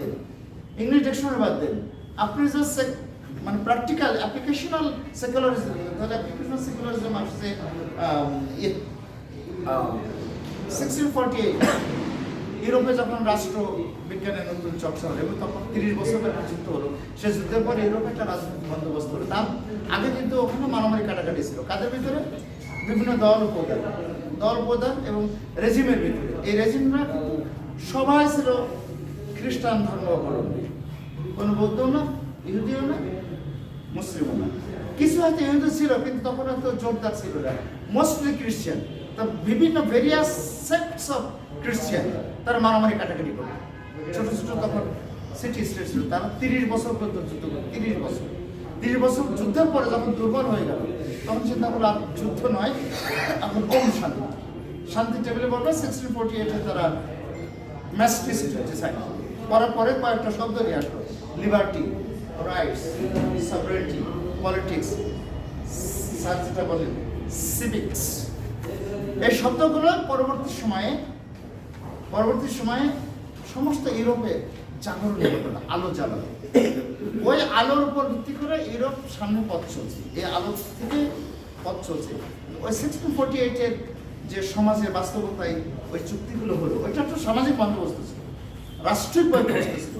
দেন। English dictionary বাদ দেন। আপনি মানে প্র্যাকটিক্যাল অ্যাপ্লিকেশনাল সেকুলারিজম তাহলে অ্যাপ্লিকেশনাল সেকুলারিজম আসছে ইয়ে, ইউরোপে যখন রাষ্ট্র বিজ্ঞানের নতুন চর্চা হলো এবং তখন তিরিশ বছর একটা যুদ্ধ হলো সে যুদ্ধের পরে ইউরোপে একটা রাজনৈতিক বন্দোবস্ত হলো। তার আগে কিন্তু ওখানে মারামারি কাটাকাটি ছিল। কাদের ভিতরে? বিভিন্ন দল উপদান দল উপদান এবং রেজিমের ভিতরে। এই রেজিমরা সবাই ছিল খ্রিস্টান ধর্ম অবলম্বী। কোনো বৌদ্ধও না, ইহুদিও না, মুসলিমও না। কিছু হয়তো ইহুদি ছিল, কিন্তু তখন হয়তো জোরদার ছিল না। মোস্টলি খ্রিস্টান তা বিভিন্ন ভেরিয়াস সেক্টস অফ খ্রিস্টান তারা মারামারি কাটাকাটি করে। ছোট ছোট তখন সিটি স্টেট ছিল। তারা তিরিশ বছর পর্যন্ত যুদ্ধ করে, তিরিশ বছর। তিরিশ বছর যুদ্ধের পরে যখন দুর্বল হয়ে গেল, তখন চিন্তা করল, আর যুদ্ধ নয়, এখন কম শান্তি। শান্তি টেবিলে বলবে সিক্সটিন ফোর্টি এইটে তারা ম্যাস্টিস্ট ডিসাইড করার পরে কয়েকটা শব্দ নিয়ে আসলো। Liberty rights sovereignty politics sir যেটা বলেন সিভিক্স এই শব্দগুলো পরবর্তী সময়ে পরবর্তী সময়ে সমস্ত ইউরোপে জাগরণ হলো আলো জ্বালালো। ওই আলোর উপর ভিত্তি করে ইউরোপ সামনে পথ চলছে। এই আলো থেকে পথ চলছে। ওই সিক্সটিন ফোর্টি এইটের যে সমাজের বাস্তবতায় ওই চুক্তিগুলো হলো, ওইটা একটা সামাজিক বন্দোবস্ত ছিল। রাষ্ট্রিক বন্দোবস্ত ছিল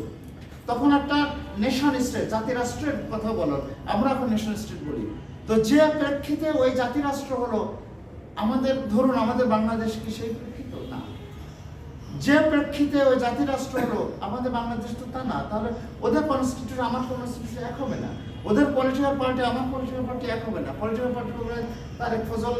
তখন একটা নেশন স্টেট জাতি রাষ্ট্রের কথা বলো। আমরা এখন নেশন স্টেট বলি। তো যে প্রেক্ষিতে ওই জাতি রাষ্ট্র হলো, আমাদের, ধরুন আমাদের বাংলাদেশ কি সেই প্রেক্ষিত না যে প্রেক্ষিতে ওই জাতি রাষ্ট্র হলো, আমাদের বাংলাদেশ তো তা না। তাহলে ওদের কনস্টিটিউশন আমার কনস্টিটিউশন এক হবে না। ওদের পলিটিক্যাল পার্টি আমার পলিটিক্যাল পার্টি এক হবে না। পলিটিক্যাল পার্টি তার এক ফজল